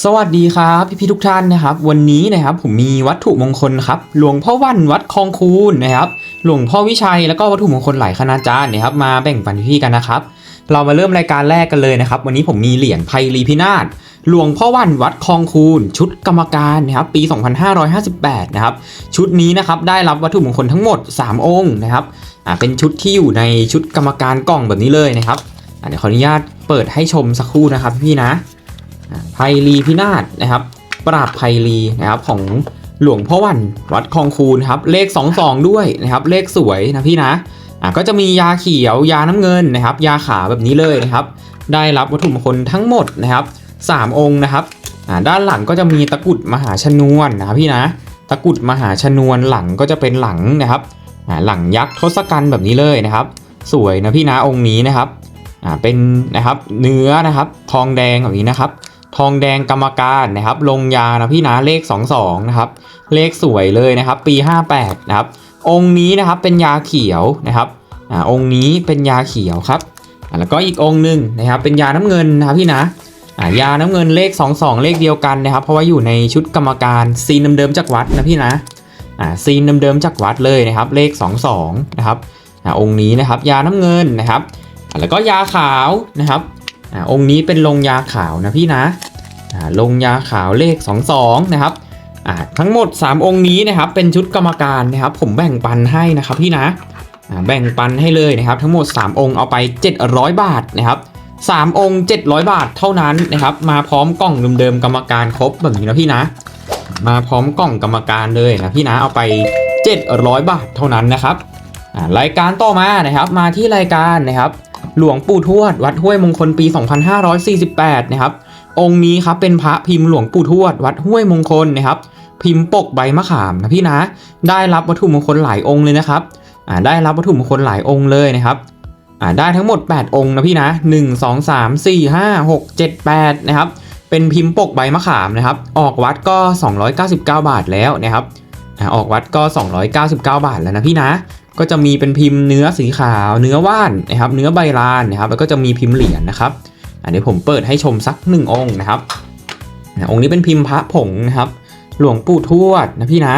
สวัสดีครับพี่พี่ๆทุกท่านนะครับ วันนี้นะครับผมมีวัตถุมงคลครับหลวงพ่อวันวัดคลองคูนนะครับ หลวงพ่อวิชัยแล้วก็วัตถุมงคลหลายคณาจารย์นะครับมาแบ่งปันพี่กันนะครับ เรามาเริ่มรายการแรกกันเลยนะครับ วันนี้ผมมีเหรียญไพรีพินาศหลวงพ่อวันวัดคลองคูนชุดกรรมการนะครับปี 2558 นะครับ ชุดนี้นะครับได้รับวัตถุมงคลทั้งหมด 3 องค์นะครับอ่าเป็นชุดที่อยู่ในชุดกรรมการกล่องแบบนี้เลยนะครับอ่าเดี๋ยวขออนุญาตเปิดให้ชมสักครู่นะครับพี่นะ ไพรีพินาศนะครับ ปราบไพรีนะครับของหลวงพ่อวันวัดคลองคูนครับเลข 22 ด้วยนะครับเลขสวยนะพี่นะอะก็จะมียาเขียวยาน้ำเงินนะครับ ยาขาแบบนี้เลยนะครับ ได้รับวัตถุมงคลทั้งหมดนะครับ 3 องค์นะครับอ่าด้านหลังก็จะมีตะกุดมหาชนวนนะครับพี่นะตะกุดมหาชนวนหลังก็จะเป็นหลังนะครับอ่าหลังยักษ์ทศกัณฐ์แบบนี้เลยนะครับ สวยนะพี่นะองค์นี้นะครับอ่าเป็นนะครับเนื้อนะครับทองแดงแบบนี้นะครับ ทองแดงกรรมการนะครับ ลงยานะพี่นะเลข 22นะครับ เลขสวยเลยนะครับ ปี 58นะครับ องค์นี้นะครับเป็นยาเขียวนะครับอ่าองค์นี้เป็นยาเขียวครับอ่าแล้วก็อีกองค์หนึ่งนะครับ เป็นยาน้ำเงินนะครับพี่นะอ่ายาน้ำเงินเลข 22 เลขเดียวกันนะครับ เพราะว่าอยู่ในชุดกรรมการซีนเดิมๆจากวัดนะพี่นะอ่าซีนเดิมๆจากวัดเลยนะครับ เลข 22นะครับอ่าองค์นี้นะครับ ยาน้ำเงินนะครับแล้วก็ยาขาวนะครับ อ่าองค์นี้เป็นลงยาขาวนะพี่นะอ่าลงยาขาวเลข 22 นะครับอ่าทั้งหมด 3 องค์นี้นะครับเป็นชุดกรรมการนะครับผมแบ่งปันให้นะครับพี่นะอ่าแบ่งปันให้เลยนะครับทั้งหมด 3 องค์เอาไป 700 บาทนะครับ3องค์ 700 บาทเท่านั้นนะครับมาพร้อมกล่องเดิมๆกรรมการครบแบบนี้นะพี่นะ มาพร้อมกล่องกรรมการเลยนะพี่นะเอาไป 700 บาทเท่านั้นนะครับรายการต่อมานะครับมาที่รายการนะครับ หลวงปู่ทวด วัดห้วยมงคลปี 2548 นะครับ องค์นี้ครับเป็นพระพิมพ์หลวงปู่ทวด วัดห้วยมงคลนะครับ พิมพ์ปกใบมะขามนะพี่นะ ได้รับวัตถุมงคลหลายองค์เลยนะครับอ่าได้รับวัตถุมงคลหลายองค์เลยนะครับอ่าได้ทั้งหมด 8 องค์นะพี่นะ 1 2 3 4 5 6 7 8 นะครับ เป็นพิมพ์ปกใบมะขามนะครับ ออกวัดก็ 299 บาทแล้วนะครับอ่าออกวัดก็ 299 บาทแล้วนะพี่นะ ก็จะมีเป็นพิมพ์เนื้อสีขาว เนื้อว่านนะครับ เนื้อใบลานนะครับ แล้วก็จะมีพิมพ์เหรียญนะครับอะเดี๋ยวผมเปิดให้ชมสักหนึ่งองค์นะครับองค์นี้เป็นพิมพ์พระผงนะครับ หลวงปู่ทวดนะพี่นะ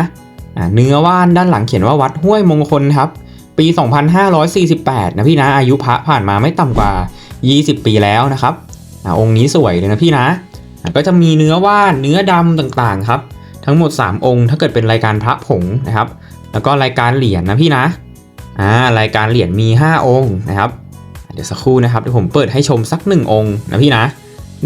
เนื้อว่านด้านหลังเขียนว่าวัดห้วยมงคลครับ ปี 2548 นะพี่นะอายุพระผ่านมาไม่ต่ำกว่า 20 ปีแล้วนะครับอองค์นี้สวยเลยนะพี่นะ ก็จะมีเนื้อว่านเนื้อดำต่างๆครับ ทั้งหมด 3 องค์ถ้าเกิดเป็นรายการพระผงนะครับ แล้วก็รายการเหรียญนะพี่นะ อ่ารายการเหรียญมี 5 องค์นะครับ เดี๋ยวสักครู่นะครับเดี๋ยวผมเปิดให้ชมสักหนึ่งองค์นะพี่นะ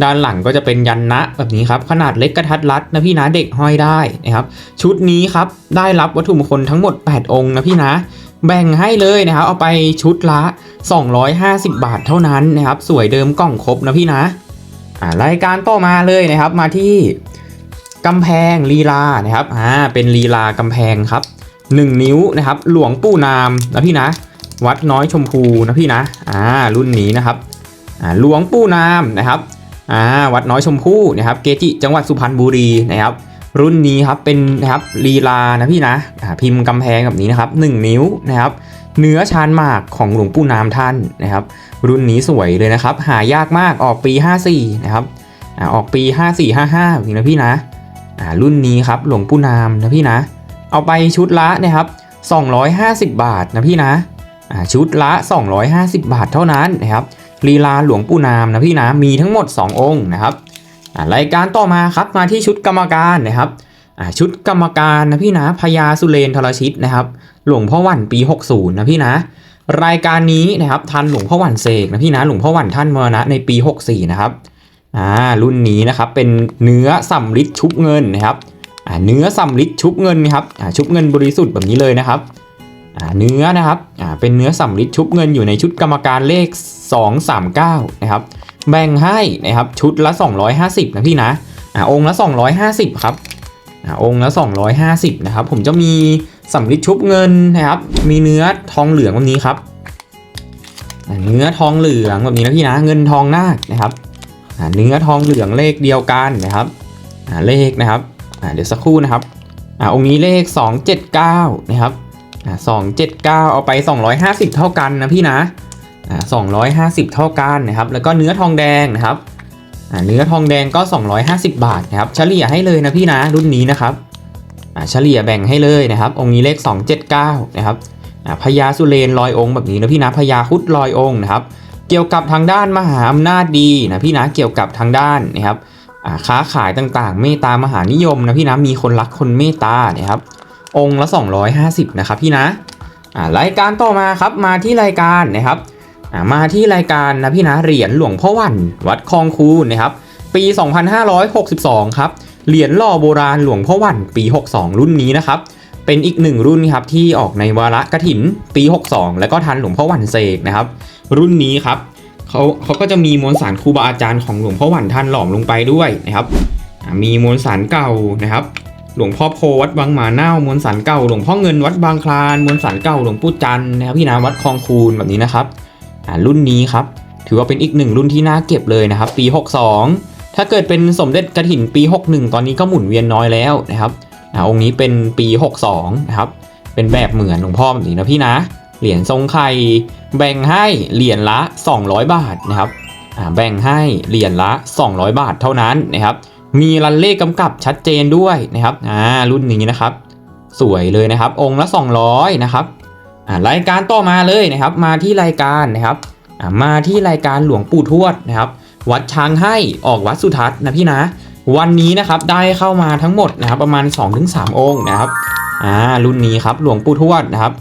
ด้านหลังก็จะเป็นยันนะแบบนี้ครับ ขนาดเล็กกระทัดรัดนะพี่นะเด็กห้อยได้นะครับ ชุดนี้ครับได้รับวัตถุมงคลทั้งหมด 8 องค์นะพี่นะแบ่งให้เลยนะครับ เอาไปชุดละ 250 บาทเท่านั้นนะครับ สวยเดิมกล่องครบนะพี่นะอ่ารายการต่อมาเลยนะครับมาที่กำแพงลีลานะครับอ่าเป็นลีลากำแพงครับ 1 นิ้วนะครับหลวงปู่นามนะพี่นะ วัดน้อยชมพูนะพี่นะอ่ารุ่นนี้นะครับอ่าหลวงปู่นามนะครับอ่าวัดน้อยชมพูนะครับเกจิจังหวัดสุพรรณบุรีนะครับ รุ่นนี้ครับเป็นนะครับลีลานะพี่นะอ่าพิมพ์กำแพงแบบนี้นะครับ 1 นิ้วนะครับ เนื้อชานหมากของหลวงปู่นามท่านนะครับ รุ่นนี้สวยเลยนะครับ หายากมากออกปี 54 นะครับอ่าออกปี 54 55แบบนี้นะพี่นะอ่ารุ่นนี้ครับหลวงปู่นามนะพี่นะ เอาไปชุดละนะครับ250 บาทนะพี่นะชุดละ 250 บาทเท่านั้นนะครับลีลาหลวงปู่นามนะพี่นะมีทั้งหมด 2 องค์นะครับรายการต่อมาครับมาที่ชุดกรรมการนะครับชุดกรรมการนะพี่นะพญาสุเรนทรชิตนะครับ หลวงพ่อวันปี 60 นะพี่นะ รายการนี้นะครับทันหลวงพ่อวันเสกนะพี่นะหลวงพ่อวันท่านมรณะในปี 64 นะครับอ่ารุ่นนี้นะครับเป็นเนื้อสำริดชุบเงินนะครับ เนื้อสำลิดชุบเงินครับชุบเงินบริสุทธิ์แบบนี้เลยนะครับเนื้อนะครับเป็นเนื้อสำลิดชุบเงินอยู่ในชุดกรรมการเลข 239นะครับแบ่งให้นะครับชุดละ 250 นะพี่นะอองค์ละ 250 ครับอ่าองค์ละ 250 นะครับ ผมจะมีสำลิดชุบเงินนะครับ มีเนื้อทองเหลืองแบบนี้ครับ เนื้อทองเหลืองแบบนี้นะพี่นะ เงินทองนาคนะครับเนื้อทองเหลืองเลขเดียวกันนะครับเลขนะครับ อ่าเดี๋ยวสักครู่นะครับอ่าองค์นี้เลข 279 นะครับอ่า279 เอาไป 250 เท่ากันนะพี่นะอ่า250 เท่ากันนะครับแล้วก็เนื้อทองแดงนะครับอ่าเนื้อทองแดงก็ 250 บาทนะครับเฉลี่ยให้เลยนะพี่นะรุ่นนี้นะครับอ่าเฉลี่ยแบ่งให้เลยนะครับ องค์นี้เลข 279 นะครับอ่าพญาสุเรนลอยองค์แบบนี้นะพี่นะพญาคุดลอยองค์นะครับเกี่ยวกับทางด้านมหาอำนาจดีนะพี่นะเกี่ยวกับทางด้านนะครับ ค้าขายต่างๆ เมตตามหานิยมนะพี่นะมีคนรักคนเมตตานะครับ องค์ละ 250 นะครับพี่นะรายการต่อมาครับมาที่รายการนะครับมาที่รายการนะพี่นะเหรียญหลวงพ่อวันวัดคลองคูนนะครับ ปี 2562 ครับเหรียญหล่อโบราณหลวงพ่อวันปี 62 รุ่นนี้นะครับ เป็นอีกหนึ่งรุ่นครับที่ออกในวาระกระถินปี 62 แล้วก็ทันหลวงพ่อวันเสกนะครับ รุ่นนี้ครับ เขาเขาก็จะมีมวลสารครูบาอาจารย์ของหลวงพ่อหวันท่านหลอมลงไปด้วยนะครับ มีมวลสารเก่านะครับ หลวงพ่อโพวัดบางหมาเน่ามวลสารเก่า หลวงพ่อเงินวัดบางคลานมวลสารเก่าหลวงปู่จันทร์นะครับพี่นาวัดคลองคูนแบบนี้นะครับอ่ารุ่นนี้ครับถือว่าเป็นอีกหนึ่งรุ่นที่น่าเก็บเลยนะครับ ปี 62 ถ้าเกิดเป็นสมเด็จกระถินปี 61 ตอนนี้ก็หมุนเวียนน้อยแล้วนะครับอ่าองค์นี้เป็นปี 62 นะครับ เป็นแบบเหมือนหลวงพ่อแบบนี้นะพี่นะ เหรียญทรงไข่แบ่งให้เหรียญละ 200 บาทนะครับแบ่งให้เหรียญละ 200 บาทเท่านั้นนะครับ มีรันเลขกำกับชัดเจนด้วยนะครับอ่ารุ่นนี้นะครับ สวยเลยนะครับ องค์ละ 200 นะครับรายการต่อมาเลยนะครับ มาที่รายการนะครับมาที่รายการหลวงปู่ทวดนะครับ วัดช้างให้ออกวัดสุทัศน์นะพี่นะ วันนี้นะครับได้เข้ามาทั้งหมดนะครับ ประมาณ 2-3 องค์นะครับอ่ารุ่นนี้ครับหลวงปู่ทวดนะครับ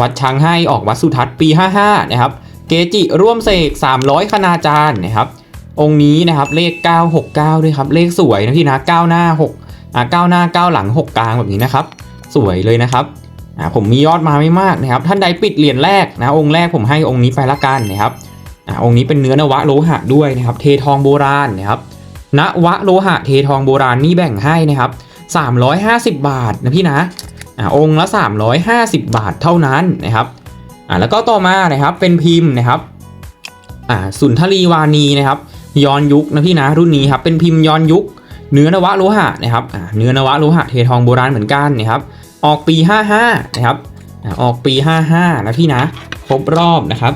วัดช้างให้ออกวัดสุทัศน์ปี 55 นะครับ เกจิร่วมเสก 300 คณาจารย์นะครับ องค์นี้นะครับเลข 969 ด้วยครับ เลขสวยนะพี่นะ 9 หน้า 6 อ่า 9 หน้า 9 หลัง 6 กลางแบบนี้นะครับ สวยเลยนะครับอ่าผมมียอดมาไม่มากนะครับ ท่านใดปิดเหรียญแรกนะ องค์แรกผมให้องค์นี้ไปละกันนะครับอ่าองค์นี้เป็นเนื้อนวะโลหะด้วยนะครับ เททองโบราณนะครับนวะโลหะเททองโบราณนี่แบ่งให้นะครับ350 บาทนะพี่นะ อ่าองค์ละ 350 บาทเท่านั้นนะครับอ่าแล้วก็ต่อมานะครับเป็นพิมพ์นะครับอ่าสุนทรีวานีนะครับย้อนยุคนะพี่นะรุ่นนี้ครับเป็นพิมพ์ย้อนยุค เนื้อนวะโลหะนะครับอ่าเนื้อนวะโลหะเททองโบราณเหมือนกันนะครับออกปี 55นะครับออกปี 55 นะพี่นะครบรอบนะครับ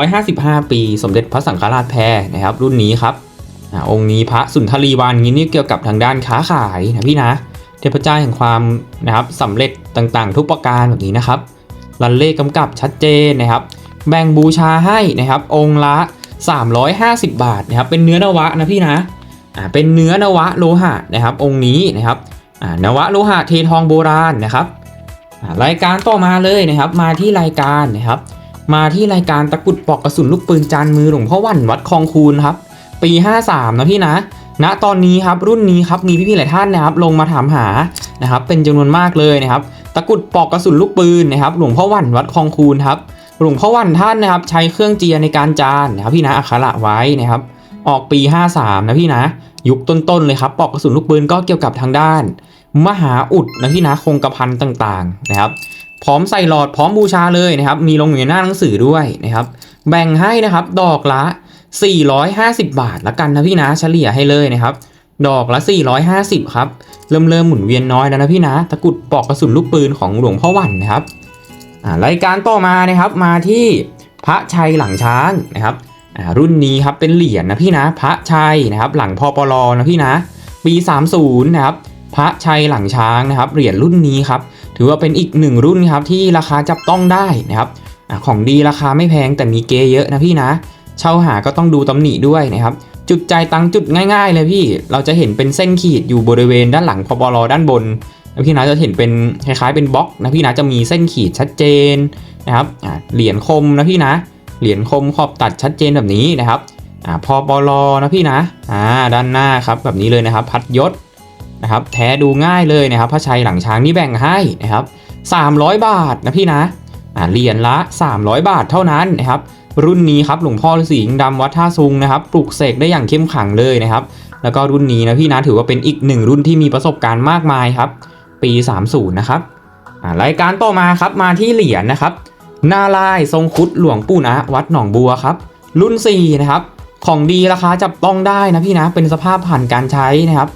155 ปีสมเด็จพระสังฆราชแพรนะครับ รุ่นนี้ครับอองค์นี้พระสุนทรีวานีนี่เกี่ยวกับทางด้านค้าขายนะพี่นะ เทพเจ้าแห่งความนะครับสำเร็จต่างๆ ทุกประการแบบนี้นะครับรันเลขกำกับชัดเจนนะครับ แบ่งบูชาให้นะครับ องค์ละ 350 บาทนะครับ เป็นเนื้อนวะนะพี่นะอ่าเป็นเนื้อนวะโลหะนะครับ องค์นี้นะครับอ่านวะโลหะเททองโบราณนะครับอ่ารายการต่อมาเลยนะครับ มาที่รายการนะครับ มาที่รายการตะกุดปอกกระสุนลูกปืนจานมือหลวงพ่อวันวัดคลองคูนครับ ปี 53 นะพี่นะ ณตอนนี้ครับรุ่นนี้ครับมีพี่ๆหลายท่านนะครับลงมาถามหานะครับเป็นจำนวนมากเลยนะครับตะกุดปอกกระสุนลูกปืนนะครับหลวงพ่อวันวัดคลองคูนครับหลวงพ่อวันท่านนะครับใช้เครื่องเจียในการจานนะครับพี่นะอักขระไว้นะครับออกปี 53 นะพี่นะ ยุคต้นๆเลยครับปอกกระสุนลูกปืนก็เกี่ยวกับทางด้าน มหาอุดนะพี่นะคงกระพันต่างๆนะครับพร้อมใส่หลอดพร้อมบูชาเลยนะครับมีลงอยู่ในหน้าหนังสือด้วยนะครับแบ่งให้นะครับดอกละ 450 บาทละกันนะพี่นะเฉลี่ยให้เลยนะครับ ดอกละ 450 ครับ เริ่มเริ่มหมุนเวียนน้อยแล้วนะพี่นะ ตะกุดปอกกระสุนลูกปืนของหลวงพ่อวันนะครับรายการต่อมานะครับมาที่พระชัยหลังช้างนะครับรุ่นนี้ครับเป็นเหรียญนะพี่นะ พระชัยนะครับหลังพอปลอนะพี่นะ ปี 30 นะครับพระชัยหลังช้างนะครับเหรียญรุ่นนี้ครับถือว่าเป็นอีกหนึ่งรุ่นครับที่ราคาจับต้องได้นะครับของดีราคาไม่แพงแต่มีเกเยอะนะพี่นะ เช่าหาก็ต้องดูตำหนิด้วยนะครับ จุดจ่ายตังค์จุดง่าย ๆ เลยพี่ เราจะเห็นเป็นเส้นขีดอยู่บริเวณด้านหลังพบลด้านบนแล้วพี่นะจะเห็นเป็นคล้ายๆเป็นบล็อกนะพี่นะจะมีเส้นขีดชัดเจนนะครับเหรียญคมนะพี่นะ เหรียญคมขอบตัดชัดเจนแบบนี้นะครับอ่าพบลนะพี่นะด้านหน้าครับแบบนี้เลยนะครับ พัดยศนะครับแท้ดูง่ายเลยนะครับพระชัยหลังช้างนี่แบ่งให้นะครับ300 บาทนะพี่นะเหรียญละ 300 บาทเท่านั้นนะครับ รุ่นนี้ครับหลวงพ่อฤาษีหิงดำวัดท่าซุงนะครับปลูกเสกได้อย่างเข้มขังเลยนะครับ แล้วก็รุ่นนี้นะพี่นะถือว่าเป็นอีกหนึ่งรุ่นที่มีประสบการณ์มากมายครับ ปี 30 นะครับรายการต่อมาครับมาที่เหรียญนะครับนาลายทรงคุดหลวงปู่นะวัดหนองบัวครับ รุ่น 4 นะครับ ของดีราคาจับต้องได้นะพี่นะเป็นสภาพผ่านการใช้นะครับ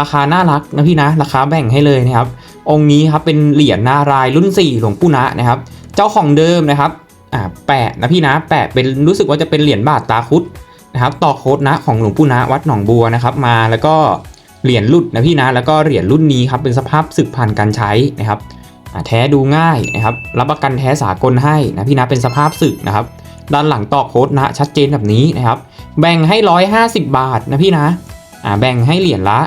ราคาน่ารักนะพี่นะราคาแบ่งให้เลยนะครับ องค์นี้ครับเป็นเหรียญนารายรุ่น 4 หลวงปู่นะนะครับ เจ้าของเดิมนะครับ อ่าแปะนะพี่นะแปะเป็นรู้สึกว่าจะเป็นเหรียญบาทตาคุดนะครับต่อโค้ดนะของหลวงปู่นะวัดหนองบัวนะครับ มาแล้วก็เหรียญรุ่นนะพี่นะแล้วก็เหรียญรุ่นนี้ครับเป็นสภาพสึกผ่านการใช้นะครับแท้ดูง่ายนะครับรับประกันแท้สากลให้นะพี่นะเป็นสภาพสึกนะครับ ด้านหลังต่อโค้ดนะชัดเจนแบบนี้นะครับ แบ่งให้ 150 บาทนะพี่นะอ่าแบ่งให้เหรียญละ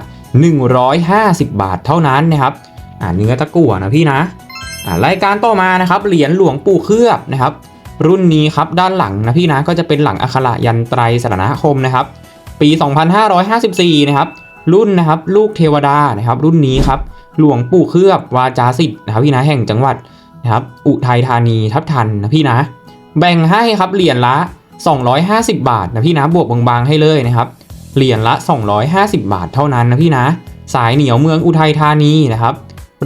150 บาทเท่านั้นนะครับอ่าเนื้อตะกั่วนะพี่นะอ่ารายการต่อมานะครับเหรียญหลวงปู่เคลือบนะครับ รุ่นนี้ครับด้านหลังนะพี่นะก็จะเป็นหลังอักขระยันไตรสรณคมนะครับ ปี 2554 นะครับ รุ่นนะครับลูกเทวดานะครับ รุ่นนี้ครับหลวงปู่เคลือบวาจาสิทธิ์นะครับพี่นะแห่งจังหวัดนะครับอุทัยธานีทับทันนะพี่นะ แบ่งให้ครับเหรียญละ 250 บาทนะพี่นะบวกบางๆให้เลยนะครับเหรียญละ 250 บาทเท่านั้นนะพี่นะ สายเหนียวเมืองอุทัยธานีนะครับ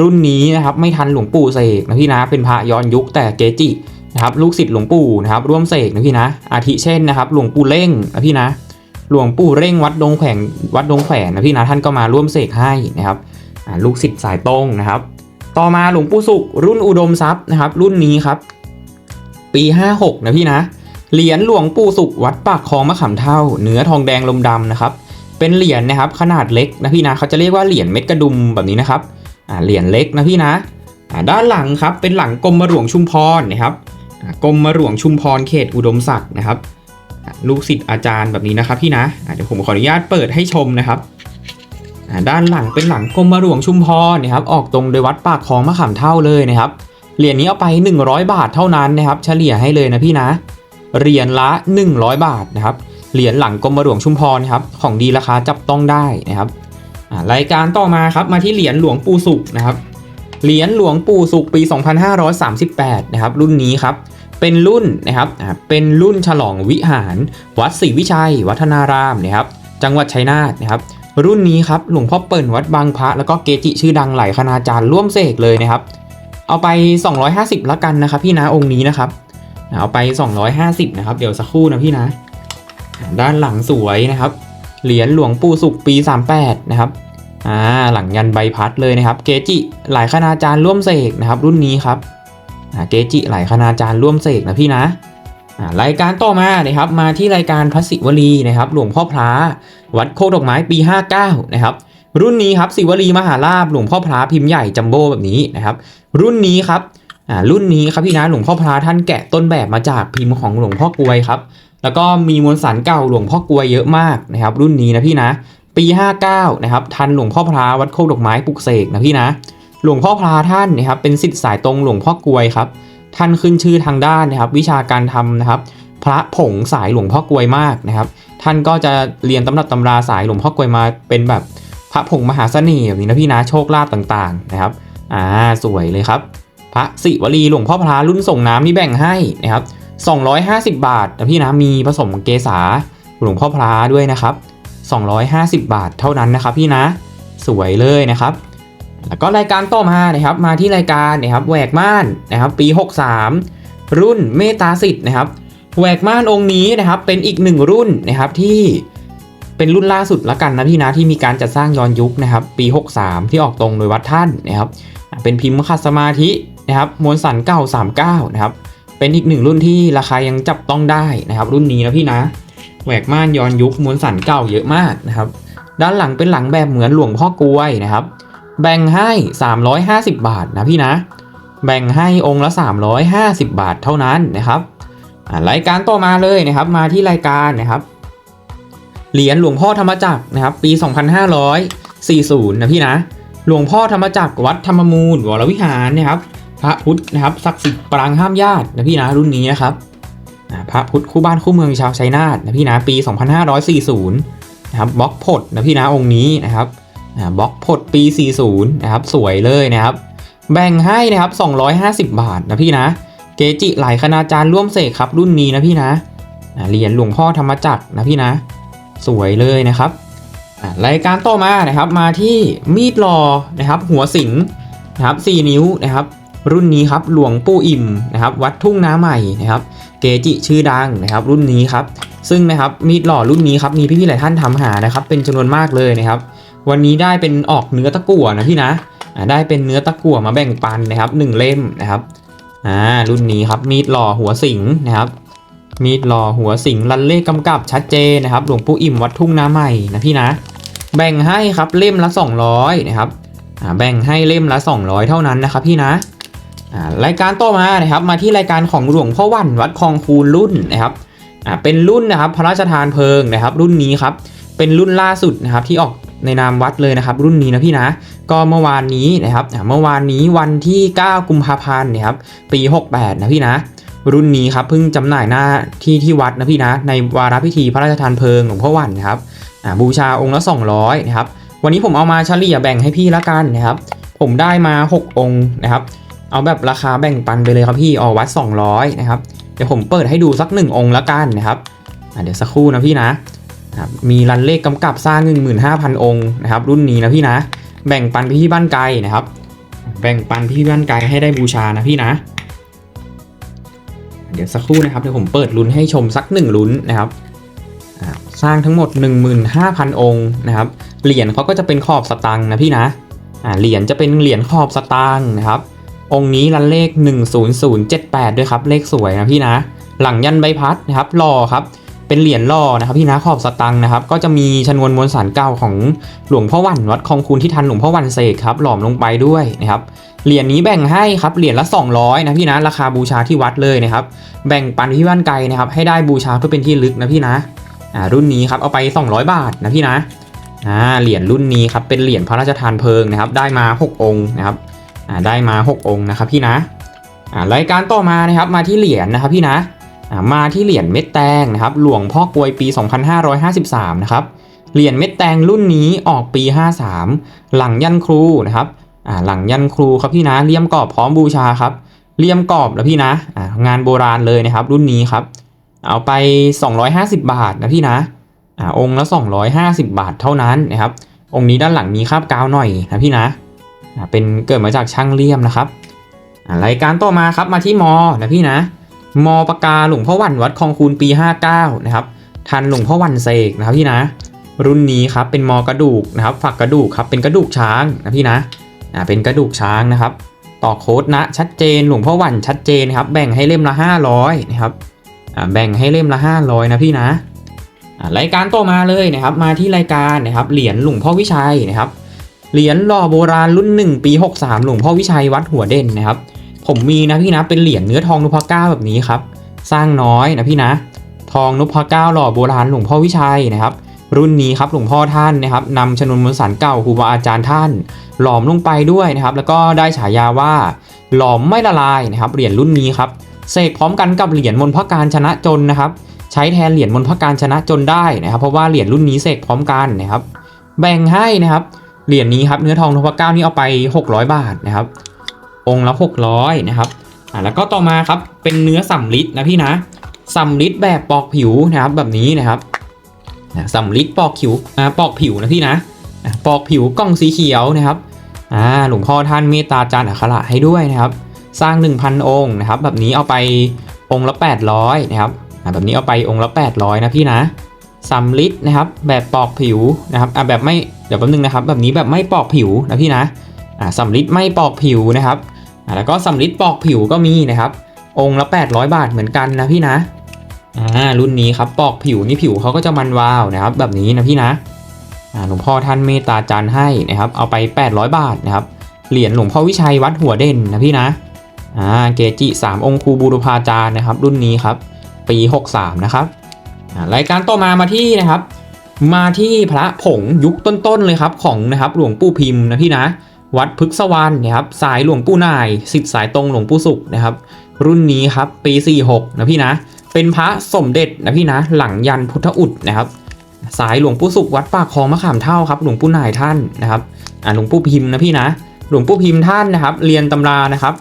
รุ่นนี้นะครับไม่ทันหลวงปู่เสกนะพี่นะเป็นพระย้อนยุคแต่เกจิ นะครับลูกศิษย์หลวงปู่นะครับร่วมเสกนะพี่นะอาทิเช่นนะครับหลวงปู่เล่งนะพี่นะหลวงปู่เร่งวัดดงแขวงวัดดงแขวนนะพี่นะท่านก็มาร่วมเสกให้นะครับลูกศิษย์สายตรงนะครับ ต่อมาหลวงปู่สุขรุ่นอุดมทรัพย์นะครับ รุ่นนี้ครับ ปี 56 นะพี่นะเหรียญหลวงปู่สุขวัดปากคลองมะขามเท่าเนื้อทองแดงลมดำนะครับ เป็นเหรียญนะครับขนาดเล็กนะพี่นะเขาจะเรียกว่าเหรียญเม็ดกระดุมแบบนี้นะครับเหรียญเล็กนะพี่นะด้านหลังครับเป็นหลังกรมหลวงชุมพรนะครับอ่า กรมหลวงชุมพรเขตอุดมศักดิ์นะครับ ลูกศิษย์อาจารย์แบบนี้นะครับพี่นะเดี๋ยวผมขออนุญาตเปิดให้ชมนะครับด้านหลังเป็นหลังกรมหลวงชุมพรนะครับ ออกตรงโดยวัดปากคลองมะขามเท่าเลยนะครับเหรียญนี้เอาไป 100 บาทเท่านั้นนะครับ เฉลี่ยให้เลยนะพี่นะเหรียญละ 100 บาทนะครับเหรียญหลังกรมหลวงชุมพรครับของดีราคาจับต้องได้นะครับรายการต่อมาครับมาที่เหรียญหลวงปู่สุขนะครับ เหรียญหลวงปู่สุขปี 2538 นะครับ รุ่นนี้ครับ เป็นรุ่นนะครับเป็นรุ่นฉลองวิหาร วัดศรีวิชัย วัฒนารามนะครับ จังหวัดชัยนาทนะครับ รุ่นนี้ครับหลวงพ่อเปิ่นวัดบางพระ แล้วก็เกจิชื่อดังหลายคณาจารย์ร่วมเสกเลยนะครับ เอาไป 250ละกันนะครับ พี่นะองค์นี้นะครับเอาไป 250นะครับ เดี๋ยวสักครู่นะพี่นะ ด้านหลังสวยนะครับ เหรียญหลวงปู่สุขปี 38 นะครับ อ่าหลังยันใบพัดเลยนะครับ เกจิหลายคณาจารย์ร่วมเสกนะครับรุ่นนี้ครับอ่าเกจิหลายคณาจารย์ร่วมเสกนะพี่นะอ่ารายการต่อมานะครับมาที่รายการพระศิวลีนะครับหลวงพ่อพระวัดโคกดอกไม้ปี 59นะครับรุ่นนี้ครับศิวลีมหาลาภหลวงพ่อพระพิมพ์ใหญ่จัมโบ้แบบนี้นะครับ รุ่นนี้ครับอ่ารุ่นนี้ครับพี่นะหลวงพ่อพระท่านแกะต้นแบบมาจากพิมพ์ของหลวงพ่อกลวยครับแล้วก็มีมวลสารเก่าหลวงพ่อกลวยเยอะมากนะครับ รุ่นนี้นะพี่นะ ปี 59นะครับทันหลวงพ่อพระวัดโคกดอกไม้ปลุกเสกนะพี่นะหลวงพ่อพระท่านนะครับเป็นสิทธิ์สายตรงหลวงพ่อกลวยครับท่านขึ้นชื่อทางด้านนะครับ วิชาการทำนะครับ พระผงสายหลวงพ่อกลวยมากนะครับ ท่านก็จะเรียนตำรับตำราสายหลวงพ่อกลวยมาเป็นแบบพระผงมหาเสน่ห์แบบนี้นะพี่นะโชคลาภต่างๆนะครับอ่าสวยเลยครับ พระศิวลีหลวงพ่อพระรุ่นส่งน้ำนี่แบ่งให้นะครับ250 บาทนะพี่นะมีผสมเกษาหลวงพ่อพระด้วยนะครับ 250 บาทเท่านั้นนะครับพี่นะ สวยเลยนะครับ แล้วก็รายการต่อมานะครับ มาที่รายการนะครับแหวกม่านนะครับ ปี 63 รุ่นเมตาสิทธิ์นะครับแหวกม่านองค์นี้นะครับ เป็นอีกหนึ่งรุ่นนะครับที่เป็นรุ่นล่าสุดละกันนะพี่นะที่มีการจัดสร้างย้อนยุคนะครับ ปี 63 ที่ออกตรงโดยวัดท่านนะครับ เป็นพิมพ์ขัดสมาธินะครับมวลสันเก่า39 นะครับ เป็นอีกหนึ่งรุ่นที่ราคายังจับต้องได้นะครับ รุ่นนี้นะพี่นะ แหวกม่านย้อนยุคมวลสันเก่าเยอะมากนะครับ ด้านหลังเป็นหลังแบบเหมือนหลวงพ่อกลวยนะครับ แบ่งให้ 350 บาทนะพี่นะ แบ่งให้องค์ละ 350 บาทเท่านั้นนะครับรายการต่อมาเลยนะครับมาที่รายการนะครับ เหรียญหลวงพ่อธรรมจักรนะครับ ปี 2540 นะพี่นะ หลวงพ่อธรรมจักรวัดธรรมมูลวรวิหารนะครับ พระพุทธนะครับศักดิ์สิทธิ์ปรางห้ามญาตินะพี่นะรุ่นนี้นะครับ พระพุทธคู่บ้านคู่เมืองชาวชัยนาทนะพี่นะปี 2540 นะครับบล็อกพดนะพี่นะองค์นี้นะครับบล็อกพดปี 40 นะครับ สวยเลยนะครับ แบ่งให้นะครับ 250 บาทนะพี่นะ เกจิหลายคณาจารย์ร่วมเสกครับรุ่นนี้นะพี่นะเหรียญหลวงพ่อธรรมจักรนะพี่นะ สวยเลยนะครับรายการต่อมานะครับมาที่มีดหลอนะครับ หัวสิงนะครับ4นิ้วนะครับ รุ่นนี้ครับหลวงปู่อิ่มนะครับวัดทุ่งน้าใหม่นะครับเกจิชื่อดังนะครับ รุ่นนี้ครับซึ่งนะครับมีดหล่อรุ่นนี้ครับมีพี่ๆหลายท่านทำหานะครับ เป็นจำนวนมากเลยนะครับ วันนี้ได้เป็นออกเนื้อตะกั่วนะพี่นะได้เป็นเนื้อตะกั่วมาแบ่งปันนะครับหนึ่งเล่มนะครับอ่ารุ่นนี้ครับมีดหล่อหัวสิงนะครับมีดหล่อหัวสิงลันเลขกำกับชัดเจนนะครับ หลวงปู่อิ่มวัดทุ่งนาใหม่นะพี่นะ แบ่งให้ครับเล่มละ 200นะครับแบ่งให้เล่มละ 200 เท่านั้นนะครับพี่นะ รายการต่อมานะครับมาที่รายการของหลวงพ่อวันวัดคลองคูนรุ่นนะครับเป็นรุ่นนะครับพระราชทานเพลิงนะครับ รุ่นนี้ครับเป็นรุ่นล่าสุดนะครับที่ออกในนามวัดเลยนะครับ รุ่นนี้นะพี่นะ ก็เมื่อวานนี้นะครับเมื่อวานนี้วันที่ 9 กุมภาพันธ์นะครับปี 68 นะพี่นะ รุ่นนี้ครับเพิ่งจำหน่ายหน้าที่ที่วัดนะพี่นะ ในวาระพิธีพระราชทานเพลิงหลวงพ่อวันนะครับบูชาองค์ละ 200 นะครับ วันนี้ผมเอามาเฉลี่ยแบ่งให้พี่ละกันนะครับ ผมได้มา 6 องค์นะครับ เอาแบบราคาแบ่งปันไปเลยครับพี่ออกวัด 200 นะครับ เดี๋ยวผมเปิดให้ดูสัก 1 องค์ละกันนะครับอะเดี๋ยวสักครู่นะพี่นะครับมีรันเลขกำกับสร้าง 15,000 องค์นะครับ รุ่นนี้นะพี่นะ แบ่งปันพี่บ้านไกลนะครับ แบ่งปันพี่บ้านไกลให้ได้บูชานะพี่นะ เดี๋ยวสักครู่นะครับเดี๋ยวผมเปิดลุ้นให้ชมสักหนึ่งลุ้นนะครับสร้างทั้งหมด 15,000 องค์นะครับ เหรียญเขาก็จะเป็นขอบสตังค์นะพี่นะอ่าเหรียญจะเป็นเหรียญขอบสตังค์นะครับ องค์นี้รันเลข 10078 ด้วยครับ เลขสวยนะพี่นะ หลังยันใบพัดนะครับหล่อครับ เป็นเหรียญล่อนะครับพี่นะขอบสตังค์นะครับ ก็จะมีชนวนมวลสารเก่าของหลวงพ่อวันวัดคลองคูนที่ทันหลวงพ่อวันเสกครับ หลอมลงไปด้วยนะครับ เหรียญนี้แบ่งให้ครับ เหรียญละ 200 นะพี่นะ ราคาบูชาที่วัดเลยนะครับ แบ่งปันพี่บ้านไกลนะครับ ให้ได้บูชาเพื่อเป็นที่ลึกนะพี่นะ อ่า รุ่นนี้ครับ เอาไป 200 บาทนะพี่นะ อ่า เหรียญรุ่นนี้ครับ เป็นเหรียญพระราชทานเพลิงนะครับ ได้มา 6 องค์นะครับ อ่าได้มา 6 องค์นะครับพี่นะอ่ารายการต่อมานะครับมาที่เหรียญนะครับพี่นะอ่ามาที่เหรียญเม็ดแตงนะครับหลวงพ่อกลวยปี 2553นะครับเหรียญเม็ดแตงรุ่นนี้ออกปี 53 หลังยันครูนะครับอ่าหลังยันครูครับพี่นะเลี่ยมกรอบพร้อมบูชาครับเลี่ยมกรอบแล้วพี่นะอ่างานโบราณเลยนะครับ รุ่นนี้ครับ เอาไป 250 บาทนะพี่นะอ่าองค์ละ 250 บาทเท่านั้นนะครับองค์นี้ด้านหลังมีคาบกาวหน่อยนะพี่นะ เป็นเกิดมาจากช่างเลี่ยมนะครับรายการต่อมาครับมาที่มอนะพี่นะมอปากกาหลวงพ่อวันวัดคลองคูนปี 59 นะครับทันหลวงพ่อวันเสกนะครับพี่นะ รุ่นนี้ครับเป็นมอกระดูกนะครับ ฝักกระดูกครับเป็นกระดูกช้างนะพี่นะอ่าเป็นกระดูกช้างนะครับ ต่อโค้ดนะชัดเจนหลวงพ่อวันชัดเจนครับ แบ่งให้เล่มละ 500นะครับอ่าแบ่งให้เล่มละ 500 นะพี่นะอ่ารายการต่อมาเลยนะครับ มาที่รายการนะครับเหรียญหลวงพ่อวิชัยนะครับ เหรียญหล่อโบราณรุ่น 1 ปี 63 หลวงพ่อวิชัยวัดหัวเด่นนะครับ ผมมีนะพี่นะเป็นเหรียญเนื้อทองนพเก้าแบบนี้ครับ สร้างน้อยนะพี่นะ ทองนพเก้าหล่อโบราณหลวงพ่อวิชัยนะครับ รุ่นนี้ครับหลวงพ่อท่านนะครับนำชนวนมวลสารเก่าครูบาอาจารย์ท่าน หลอมลงไปด้วยนะครับ แล้วก็ได้ฉายาว่า หลอมไม่ละลายนะครับ เหรียญรุ่นนี้ครับเสกพร้อมกันกับเหรียญมนพระการชนะจนนะครับ ใช้แทนเหรียญมนพระการชนะจนได้นะครับ เพราะว่าเหรียญรุ่นนี้เสกพร้อมกันนะครับ แบ่งให้นะครับ เหรียญนี้ครับเนื้อทองนพเก้านี่เอาไป 600 บาทนะครับ องค์ละ 600 นะครับอ่าแล้วก็ต่อมาครับเป็นเนื้อสำลิดนะพี่นะสำลิดแบบปอกผิวนะครับแบบนี้นะครับอ่าสำลิดปอกผิวอ่าปอกผิวนะพี่นะปอกผิวกล่องสีเขียวนะครับอ่าหลวงพ่อท่านเมตตาจารย์อัคระให้ด้วยนะครับ สร้าง 1,000 องค์นะครับ แบบนี้เอาไปองค์ละ 800 นะครับอ่าแบบนี้เอาไปองค์ละ 800 นะพี่นะ สำลิดนะครับแบบปอกผิวนะครับอ่าแบบไม่เดี๋ยวแป๊บนึงนะครับ แบบนี้แบบไม่ปอกผิวนะพี่นะอ่าสำลิดไม่ปอกผิวนะครับอ่าแล้วก็สำลิดปอกผิวก็มีนะครับ องค์ละ 800 บาทเหมือนกันนะพี่นะอ่ารุ่นนี้ครับปอกผิวนี่ผิวเขาก็จะมันวาวนะครับ แบบนี้นะพี่นะอ่าหลวงพ่อท่านเมตตาจารให้นะครับ เอาไป 800 บาทนะครับเหรียญหลวงพ่อวิชัยวัดหัวเด่นนะพี่นะอ่าเกจิ3องค์ครูบูรพาจารย์นะครับ รุ่นนี้ครับ ปี 63 นะครับ รายการต่อมามาที่นะครับ มาที่พระผงยุคต้นๆเลยครับของนะครับหลวงปู่พิมพ์นะพี่นะ วัดพฤกษวรรณนะครับสายหลวงปู่นายสิทธิ์สายตรงหลวงปู่สุขนะครับ รุ่นนี้ครับปี 46 นะพี่นะ เป็นพระสมเด็จนะพี่นะ หลังยันพุทธอุดนะครับสายหลวงปู่สุขวัดปากคลองมะขามเท่าครับ หลวงปู่นายท่านนะครับอ่าหลวงปู่พิมพ์นะพี่นะ หลวงปู่พิมพ์ท่านนะครับ เรียนตำรานะครับ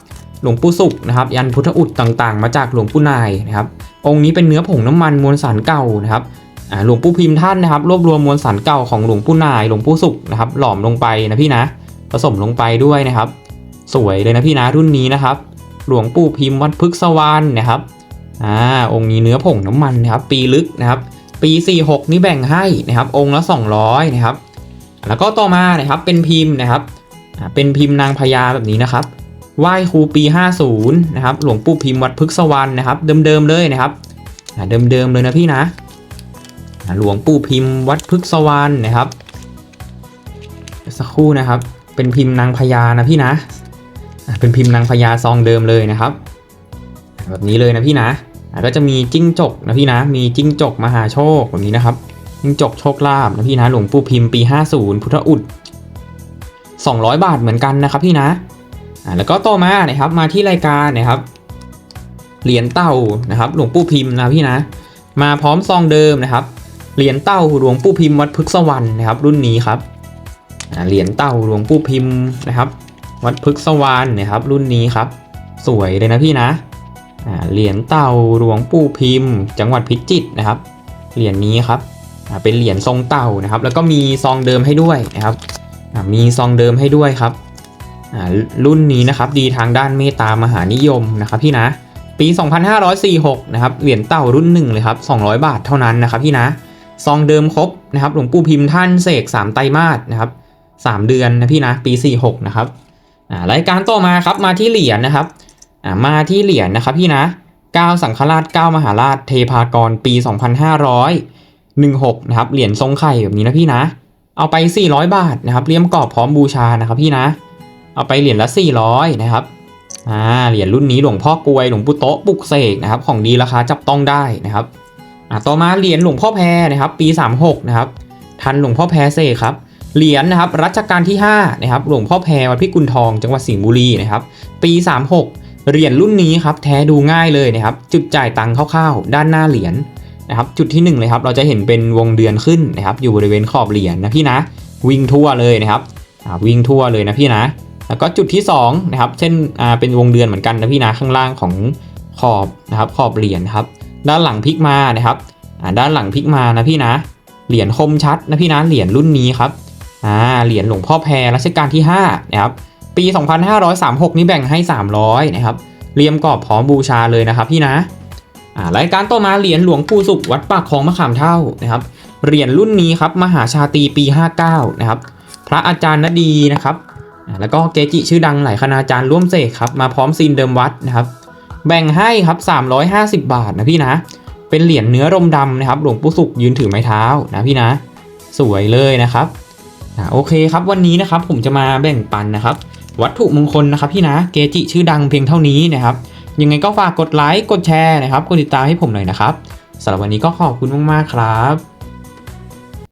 หลวงปู่สุขนะครับยันพุทธอุดต่างๆ มาจากหลวงปู่นายนะครับองค์นี้เป็นเนื้อผงน้ำมันมวลสารเก่านะครับหลวงปู่พิมพ์ท่านนะครับรวบรวมมวลสารเก่าของหลวงปู่นายหลวงปู่สุขนะครับหลอมลงไปนะพี่นะผสมลงไปด้วยนะครับ สวยเลยนะพี่นะรุ่นนี้นะครับ หลวงปู่พิมพ์วัดพฤกษวรรณนะครับอ่าองค์นี้เนื้อผงน้ำมันนะครับ ปีลึกนะครับ ปี 46 นี่แบ่งให้นะครับ องค์ละ 200นะครับแล้วก็ต่อมานะครับเป็นพิมพ์นะครับเป็นพิมพ์นางพญาแบบนี้นะครับ ไหว้ครูปี 50 นะครับ หลวงปู่พิมพ์วัดพฤกษวรรณนะครับ เดิมๆเลยนะครับเดิมๆเลยนะพี่นะ หลวงปู่พิมพ์วัดพฤกษวรรณนะครับสักครู่นะครับ เป็นพิมพ์นางพญานะพี่นะ เป็นพิมพ์นางพญาซองเดิมเลยนะครับ แบบนี้เลยนะพี่นะก็จะมีจิ้งจกนะพี่นะ มีจิ้งจกมหาโชคแบบนี้นะครับ จิ้งจกโชคลาภนะพี่นะ หลวงปู่พิมพ์ปี 50 พุทธอุด200 บาทเหมือนกันนะครับพี่นะ แล้วก็ต่อมานะครับมาที่รายการนะครับเหรียญเต่านะครับ หลวงปู่พิมพ์นะพี่นะ มาพร้อมซองเดิมนะครับเหรียญเต่าหลวงปู่พิมพ์วัดพฤกษวรรณนะครับ รุ่นนี้ครับเหรียญเต่าหลวงปู่พิมพ์นะครับ วัดพฤกษวรรณนะครับ รุ่นนี้ครับ สวยเลยนะพี่นะเหรียญเต่าหลวงปู่พิมพ์ จังหวัดพิจิตรนะครับเหรียญนี้ครับเป็นเหรียญทรงเต่านะครับ แล้วก็มีซองเดิมให้ด้วยนะครับมีซองเดิมให้ด้วยครับ รุ่นนี้นะครับดีทางด้านเมตตามหานิยมนะครับพี่นะปี 2546 นะครับ เหรียญเต่ารุ่นหนึ่งเลยครับ 200 บาทเท่านั้นนะครับพี่นะ ซองเดิมครบนะครับ หลวงปู่พิมพ์ท่านเสก 3 ไตรมาสนะครับ 3 เดือนนะพี่นะ ปี 46 นะครับรายการต่อมาครับ มาที่เหรียญนะครับ มาที่เหรียญนะครับพี่นะ 9 สังฆราช 9 มหาราช เทพากร ปี 2516 นะครับ เหรียญทรงไข่แบบนี้นะพี่นะ เอาไป 400 บาทนะครับ เลี่ยมกรอบพร้อมบูชานะครับพี่นะ เอาไปเหรียญละ400นะครับอ่าเหรียญรุ่นนี้หลวงพ่อกลวยหลวงปู่โต๊ะปุกเสกนะครับของดีราคาจับต้องได้นะครับอ่าต่อมาเหรียญหลวงพ่อแพรนะครับปี 36นะครับทันหลวงพ่อแพรเสกครับเหรียญนะครับรัชกาลที่5นะครับหลวงพ่อแพรวัดพิกุลทองจังหวัดสิงห์บุรีนะครับปี 36 เหรียญรุ่นนี้ครับแท้ดูง่ายเลยนะครับจุดจ่ายตังค์คร่าวๆ ด้านหน้าเหรียญนะครับจุดที่1เลยครับเราจะเห็นเป็นวงเดือนขึ้นนะครับอยู่บริเวณขอบเหรียญนะพี่นะวิ่งทั่วเลยนะครับวิ่งทั่วเลยนะพี่นะ แล้วก็จุดที่2นะครับเช่นอ่าเป็นวงเดือนเหมือนกันนะพี่นะข้างล่างของขอบนะครับขอบเหรียญครับ ด้านหลังพลิกมานะครับอ่าด้านหลังพลิกมานะพี่นะเหรียญคมชัดนะพี่นะเหรียญรุ่นนี้ครับอ่าเหรียญหลวงพ่อแพรรัชกาลที่5นะครับปี 2536 นี่แบ่งให้ 300นะครับเรียมกรอบพร้อมบูชาเลยนะครับพี่นะอ่ารายการต่อมาเหรียญหลวงปู่สุขวัดปากคลองมะขามเท่านะครับเหรียญรุ่นนี้ครับมหาชาตรีปี 59นะครับพระอาจารย์นดีนะครับ แล้วก็เกจิชื่อดังหลายคณาจารย์ร่วมเสกครับมาพร้อมซีนเดิมวัดนะครับแบ่งให้ครับ 350 บาทนะพี่นะ เป็นเหรียญเนื้อรมดำนะครับ หลวงปู่สุขยืนถือไม้เท้านะพี่นะ สวยเลยนะครับโอเคครับวันนี้นะครับผมจะมาแบ่งปันนะครับ วัตถุมงคลนะครับพี่นะ เกจิชื่อดังเพียงเท่านี้นะครับ ยังไงก็ฝากกดไลค์ กดแชร์นะครับ กดติดตามให้ผมหน่อยนะครับสำหรับวันนี้ก็ขอบคุณมากๆครับ